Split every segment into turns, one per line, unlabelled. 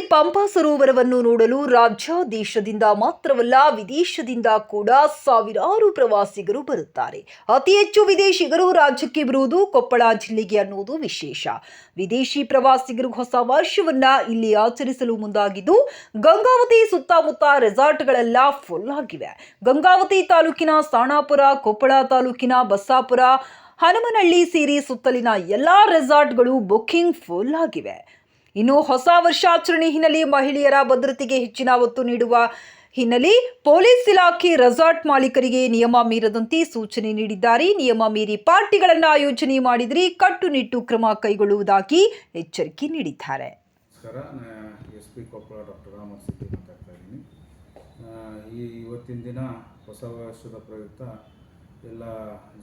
ಪಂಪಾ ಸರೋವರವನ್ನು ನೋಡಲು ರಾಜ್ಯ ದೇಶದಿಂದ ಮಾತ್ರವಲ್ಲ ವಿದೇಶದಿಂದ ಕೂಡ ಸಾವಿರಾರು ಪ್ರವಾಸಿಗರು ಬರುತ್ತಾರೆ. ಅತಿ ಹೆಚ್ಚು ವಿದೇಶಿಗರು ರಾಜ್ಯಕ್ಕೆ ಬರುವುದು ಕೊಪ್ಪಳ ಜಿಲ್ಲೆಗೆ ಅನ್ನುವುದು ವಿಶೇಷ. ವಿದೇಶಿ ಪ್ರವಾಸಿಗರು ಹೊಸ ವರ್ಷವನ್ನ ಇಲ್ಲಿ ಆಚರಿಸಲು ಮುಂದಾಗಿದ್ದು, ಗಂಗಾವತಿ ಸುತ್ತಮುತ್ತ ರೆಸಾರ್ಟ್ಗಳೆಲ್ಲ ಫುಲ್ ಆಗಿವೆ. ಗಂಗಾವತಿ ತಾಲೂಕಿನ ಸಾಣಾಪುರ, ಕೊಪ್ಪಳ ತಾಲೂಕಿನ ಬಸ್ಸಾಪುರ, ಹನುಮನಹಳ್ಳಿ ಸೇರಿ ಸುತ್ತಲಿನ ಎಲ್ಲಾ ರೆಸಾರ್ಟ್ಗಳು ಬುಕ್ಕಿಂಗ್ ಫುಲ್ ಆಗಿವೆ. ಇನ್ನು ಹೊಸ ವರ್ಷಾಚರಣೆ ಹಿನ್ನೆಲೆ ಮಹಿಳೆಯರ ಭದ್ರತೆಗೆ ಹೆಚ್ಚಿನ ಒತ್ತು ನೀಡುವ ಹಿನ್ನೆಲೆ ಪೊಲೀಸ್ ಇಲಾಖೆ ರೆಸಾರ್ಟ್ ಮಾಲೀಕರಿಗೆ ನಿಯಮ ಮೀರದಂತೆ ಸೂಚನೆ ನೀಡಿದ್ದಾರೆ. ನಿಯಮ ಮೀರಿ ಪಾರ್ಟಿಗಳನ್ನು ಆಯೋಜನೆ ಮಾಡಿದರೆ ಕಟ್ಟುನಿಟ್ಟು ಕ್ರಮ ಕೈಗೊಳ್ಳುವುದಾಗಿ ಎಚ್ಚರಿಕೆ ನೀಡಿದ್ದಾರೆ.
ಈ ಇವತ್ತಿನ ದಿನ ಹೊಸ ವರ್ಷದ ಪ್ರಯುಕ್ತ ಎಲ್ಲ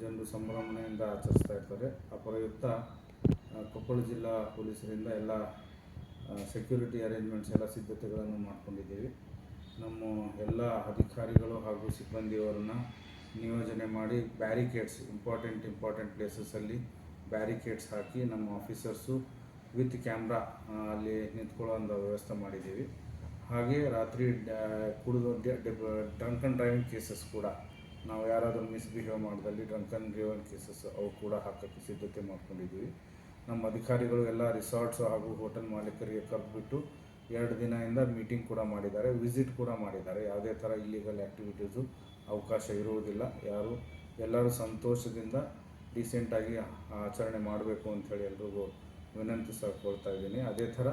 ಜನರು ಸಂಭ್ರಮಣೆಯಿಂದ ಆಚರಿಸ್ತಾ ಇರ್ತಾರೆ. ಆ ಪ್ರಯುಕ್ತ ಕೊಪ್ಪಳ ಜಿಲ್ಲಾ ಪೊಲೀಸರಿಂದ ಎಲ್ಲ ಸೆಕ್ಯೂರಿಟಿ ಅರೇಂಜ್ಮೆಂಟ್ಸ್ ಎಲ್ಲ ಸಿದ್ಧತೆಗಳನ್ನು ಮಾಡ್ಕೊಂಡಿದ್ದೀವಿ. ನಮ್ಮ ಎಲ್ಲ ಅಧಿಕಾರಿಗಳು ಹಾಗೂ ಸಿಬ್ಬಂದಿಯವರನ್ನು ನಿಯೋಜನೆ ಮಾಡಿ ಬ್ಯಾರಿಕೇಡ್ಸ್ ಇಂಪಾರ್ಟೆಂಟ್ ಇಂಪಾರ್ಟೆಂಟ್ ಪ್ಲೇಸಸಲ್ಲಿ ಬ್ಯಾರಿಕೇಡ್ಸ್ ಹಾಕಿ ನಮ್ಮ ಆಫೀಸರ್ಸು ವಿತ್ ಕ್ಯಾಮ್ರಾ ಅಲ್ಲಿ ನಿಂತ್ಕೊಳ್ಳೋ ಒಂದು ವ್ಯವಸ್ಥೆ ಮಾಡಿದ್ದೀವಿ. ಹಾಗೆ ರಾತ್ರಿ ಕುಡಿದು ಡ್ರಂಕ್ ಅಂಡ್ ಡ್ರೈವಿಂಗ್ ಕೇಸಸ್ ಕೂಡ ನಾವು ಯಾರಾದರೂ ಮಿಸ್ಬಿಹೇವ್ ಮಾಡಿದಲ್ಲಿ ಡ್ರಂಕ್ ಅಂಡ್ ಡ್ರೈವಿಂಗ್ ಕೇಸಸ್ ಅವು ಕೂಡ ಹಾಕೋಕ್ಕೆ ಸಿದ್ಧತೆ ಮಾಡ್ಕೊಂಡಿದ್ದೀವಿ. ನಮ್ಮ ಅಧಿಕಾರಿಗಳು ಎಲ್ಲ ರಿಸಾರ್ಟ್ಸ್ ಹಾಗೂ ಹೋಟೆಲ್ ಮಾಲೀಕರಿಗೆ ಕರೆದುಬಿಟ್ಟು ಎರಡು ದಿನದಿಂದ ಮೀಟಿಂಗ್ ಕೂಡ ಮಾಡಿದ್ದಾರೆ ವಿಸಿಟ್ ಕೂಡ ಮಾಡಿದ್ದಾರೆ. ಯಾವುದೇ ಥರ ಇಲ್ಲಿಗಲ್ ಆ್ಯಕ್ಟಿವಿಟೀಸು ಅವಕಾಶ ಇರುವುದಿಲ್ಲ. ಯಾರು ಎಲ್ಲರೂ ಸಂತೋಷದಿಂದ ಡೀಸೆಂಟಾಗಿ ಆಚರಣೆ ಮಾಡಬೇಕು ಅಂಥೇಳಿ ಎಲ್ರಿಗೂ ವಿನಂತಿಸಿಕೊಳ್ತಾ ಇದ್ದೀನಿ. ಅದೇ ಥರ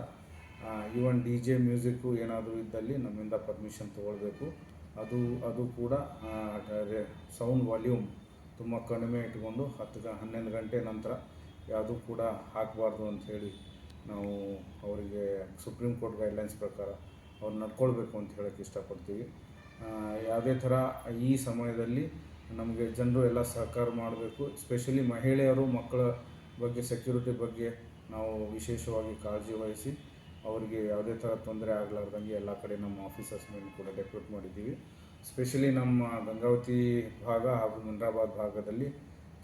ಈವನ್ ಡಿ ಜೆ ಮ್ಯೂಸಿಕ್ಕು ಏನಾದರೂ ಇದ್ದಲ್ಲಿ ನಮ್ಮಿಂದ ಪರ್ಮಿಷನ್ ತೊಗೊಳ್ಬೇಕು. ಅದು ಅದು ಕೂಡ ಸೌಂಡ್ ವಾಲ್ಯೂಮ್ ತುಂಬ ಕಡಿಮೆ ಇಟ್ಕೊಂಡು ಹತ್ತು ಹನ್ನೊಂದು ಗಂಟೆ ನಂತರ ಯಾವುದೂ ಕೂಡ ಹಾಕಬಾರ್ದು ಅಂಥೇಳಿ ನಾವು ಅವರಿಗೆ ಸುಪ್ರೀಂ ಕೋರ್ಟ್ ಗೈಡ್ಲೈನ್ಸ್ ಪ್ರಕಾರ ಅವ್ರು ನಡ್ಕೊಳ್ಬೇಕು ಅಂತ ಹೇಳೋಕ್ಕೆ ಇಷ್ಟಪಡ್ತೀವಿ. ಯಾವುದೇ ಥರ ಈ ಸಮಯದಲ್ಲಿ ನಮಗೆ ಜನರು ಎಲ್ಲ ಸಹಕಾರ ಮಾಡಬೇಕು ಸ್ಪೆಷಲಿ ಮಹಿಳೆಯರು, ಮಕ್ಕಳ ಬಗ್ಗೆ ಸೆಕ್ಯೂರಿಟಿ ಬಗ್ಗೆ ನಾವು ವಿಶೇಷವಾಗಿ ಕಾಳಜಿ ವಹಿಸಿ ಅವರಿಗೆ ಯಾವುದೇ ಥರ ತೊಂದರೆ ಆಗಲಾರ್ದಂಗೆ ಎಲ್ಲ ಕಡೆ ನಮ್ಮ ಆಫೀಸರ್ಸ್ ಮೇಲೆ ಕೂಡ ಡೆಕೋರೇಟ್ ಮಾಡಿದ್ದೀವಿ. ಸ್ಪೆಷಲಿ ನಮ್ಮ ಗಂಗಾವತಿ ಭಾಗ ಹಾಗೂ ಮುನ್ರಾಬಾದ್ ಭಾಗದಲ್ಲಿ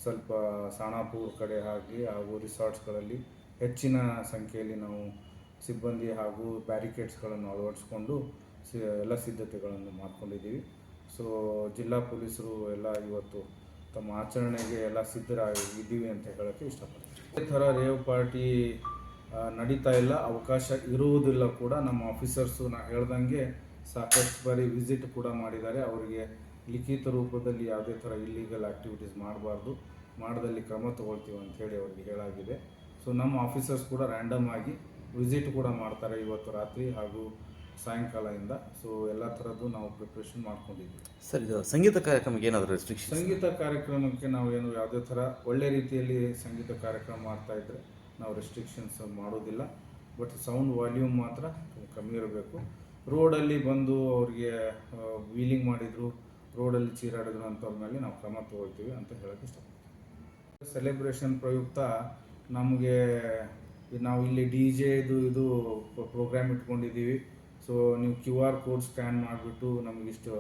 ಸ್ವಲ್ಪ ಸಾಣಾಪುರ ಕಡೆ ಆಗಿ ಹಾಗೂ ರಿಸಾರ್ಟ್ಸ್ಗಳಲ್ಲಿ ಹೆಚ್ಚಿನ ಸಂಖ್ಯೆಯಲ್ಲಿ ನಾವು ಸಿಬ್ಬಂದಿ ಹಾಗೂ ಬ್ಯಾರಿಕೇಡ್ಸ್ಗಳನ್ನು ಅಳವಡಿಸ್ಕೊಂಡು ಸಿ, ಎಲ್ಲ ಸಿದ್ಧತೆಗಳನ್ನು ಮಾಡ್ಕೊಂಡಿದ್ದೀವಿ. ಸೊ, ಜಿಲ್ಲಾ ಪೊಲೀಸರು ಎಲ್ಲ ಇವತ್ತು ತಮ್ಮ ಆಚರಣೆಗೆ ಎಲ್ಲ ಸಿದ್ಧರಾಗಿದ್ದೀವಿ ಅಂತ ಹೇಳೋಕ್ಕೆ ಇಷ್ಟಪಡ್ತೀನಿ. ಈ ಥರ ರೇವ್ ಪಾರ್ಟಿ ನಡೀತಾ ಇಲ್ಲ. ಅವಕಾಶ ಇರುವುದಿಲ್ಲ ಕೂಡ. ನಮ್ಮ ಆಫೀಸರ್ಸು ನಾ ಹೇಳ್ದಂಗೆ ಸಾಕಷ್ಟು ಬಾರಿ ವಿಸಿಟ್ ಕೂಡ ಮಾಡಿದ್ದಾರೆ. ಅವರಿಗೆ ಲಿಖಿತ ರೂಪದಲ್ಲಿ ಯಾವುದೇ ಥರ ಇಲ್ಲೀಗಲ್ ಆ್ಯಕ್ಟಿವಿಟೀಸ್ ಮಾಡಬಾರ್ದು. ಮಾಡದಲ್ಲಿ ಕ್ರಮ ತೊಗೊಳ್ತೀವಿ ಅಂತ ಹೇಳಿ ಅವರಿಗೆ ಹೇಳಾಗಿದೆ. ಸೊ ನಮ್ಮ ಆಫೀಸರ್ಸ್ ಕೂಡ ರ್ಯಾಂಡಮ್ ಆಗಿ ವಿಸಿಟ್ ಕೂಡ ಮಾಡ್ತಾರೆ ಇವತ್ತು ರಾತ್ರಿ ಹಾಗೂ ಸಾಯಂಕಾಲದಿಂದ ಸೊ ಎಲ್ಲ ಥರದ್ದು ನಾವು ಪ್ರಿಪ್ರೇಷನ್ ಮಾಡ್ಕೊಂಡಿದ್ದೀವಿ.
ಸರ್ ಇದು ಸಂಗೀತ ಕಾರ್ಯಕ್ರಮಕ್ಕೆ ಏನಾದರೂ ರೆಸ್ಟ್ರಿಕ್ಷನ್
ಸಂಗೀತ ಕಾರ್ಯಕ್ರಮಕ್ಕೆ ನಾವು ಏನು ಯಾವುದೇ ಥರ ಒಳ್ಳೆ ರೀತಿಯಲ್ಲಿ ಸಂಗೀತ ಕಾರ್ಯಕ್ರಮ ಮಾಡ್ತಾ ಇದ್ದರೆ ನಾವು ರೆಸ್ಟ್ರಿಕ್ಷನ್ಸ್ ಮಾಡೋದಿಲ್ಲ. ಬಟ್ ಸೌಂಡ್ ವಾಲ್ಯೂಮ್ ಮಾತ್ರ ಕಮ್ಮಿ ಇರಬೇಕು. ರೋಡಲ್ಲಿ ಬಂದು ಅವ್ರಿಗೆ ವೀಲಿಂಗ್ ಮಾಡಿದರು ರೋಡಲ್ಲಿ ಚೀರಾಡಿದ್ರು ಅಂಥವ್ರ ಮೇಲೆ ನಾವು ಕ್ರಮ ತೊಗೊಳ್ತೀವಿ ಅಂತ ಹೇಳೋಕ್ಕೆ ಇಷ್ಟಪಡ್ತೀವಿ ಸೆಲೆಬ್ರೇಷನ್ ಪ್ರಯುಕ್ತ ನಮಗೆ ನಾವು ಇಲ್ಲಿ ಡಿ ಜೆದು ಇದು ಪ್ರೋಗ್ರಾಮ್ ಇಟ್ಕೊಂಡಿದ್ದೀವಿ. ಸೊ ನೀವು ಕ್ಯೂ ಆರ್ ಕೋಡ್ ಸ್ಕ್ಯಾನ್ ಮಾಡಿಬಿಟ್ಟು ನಮಗಿಷ್ಟು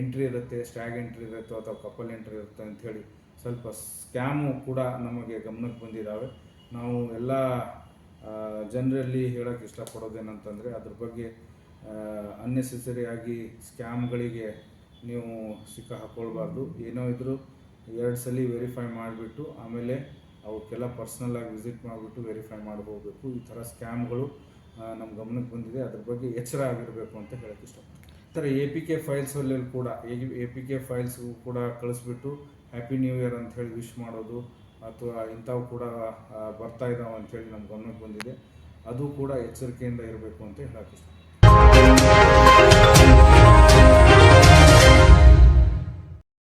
ಎಂಟ್ರಿ ಇರುತ್ತೆ ಸ್ಟ್ಯಾಗ್ ಎಂಟ್ರಿ ಇರುತ್ತೆ ಅಥವಾ ಕಪಲ್ ಎಂಟ್ರಿ ಇರುತ್ತೆ ಅಂಥೇಳಿ ಸ್ವಲ್ಪ ಸ್ಕ್ಯಾಮು ಕೂಡ ನಮಗೆ ಗಮನಕ್ಕೆ ಬಂದಿದ್ದಾವೆ. ನಾವು ಎಲ್ಲ ಜನರಲ್ಲಿ ಹೇಳೋಕ್ಕೆ ಇಷ್ಟಪಡೋದೇನಂತಂದರೆ ಅದ್ರ ಬಗ್ಗೆ ಅನ್ನೆಸೆಸರಿ ಆಗಿ ಸ್ಕ್ಯಾಮ್ಗಳಿಗೆ ನೀವು ಸಿಕ್ಕ ಹಾಕ್ಕೊಳ್ಬಾರ್ದು ಏನೋ ಇದ್ದರೂ ಎರಡು ಸಲ ವೆರಿಫೈ ಮಾಡಿಬಿಟ್ಟು, ಆಮೇಲೆ ಅವಕ್ಕೆಲ್ಲ ಪರ್ಸ್ನಲ್ಲಾಗಿ ವಿಸಿಟ್ ಮಾಡಿಬಿಟ್ಟು ವೆರಿಫೈ ಮಾಡಿ ಹೋಗಬೇಕು ಈ ಥರ ಸ್ಕ್ಯಾಮ್ಗಳು ನಮ್ಮ ಗಮನಕ್ಕೆ ಬಂದಿದೆ. ಅದ್ರ ಬಗ್ಗೆ ಎಚ್ಚರ ಆಗಿರಬೇಕು ಅಂತ ಹೇಳಕ್ಕೆ ಇಷ್ಟಪಡ್ತೀನಿ. ಈ ಥರ ಎ ಪಿ ಕೆ ಫೈಲ್ಸಲ್ಲಿ ಕೂಡ ಎ ಪಿ ಕೆ ಫೈಲ್ಸ್ಗೂ ಕೂಡ ಕಳಿಸ್ಬಿಟ್ಟು ಹ್ಯಾಪಿ ನ್ಯೂ ಇಯರ್ ಅಂತ ಹೇಳಿ ವಿಶ್ ಮಾಡೋದು, ಅಥವಾ ಇಂಥವು ಕೂಡ ಬರ್ತಾ ಇದ್ದಾವೆ ಅಂಥೇಳಿ ನಮ್ಮ ಗಮನಕ್ಕೆ ಬಂದಿದೆ. ಅದು ಕೂಡ ಎಚ್ಚರಿಕೆಯಿಂದ ಇರಬೇಕು ಅಂತ ಹೇಳಕ್ಕೆ ಇಷ್ಟ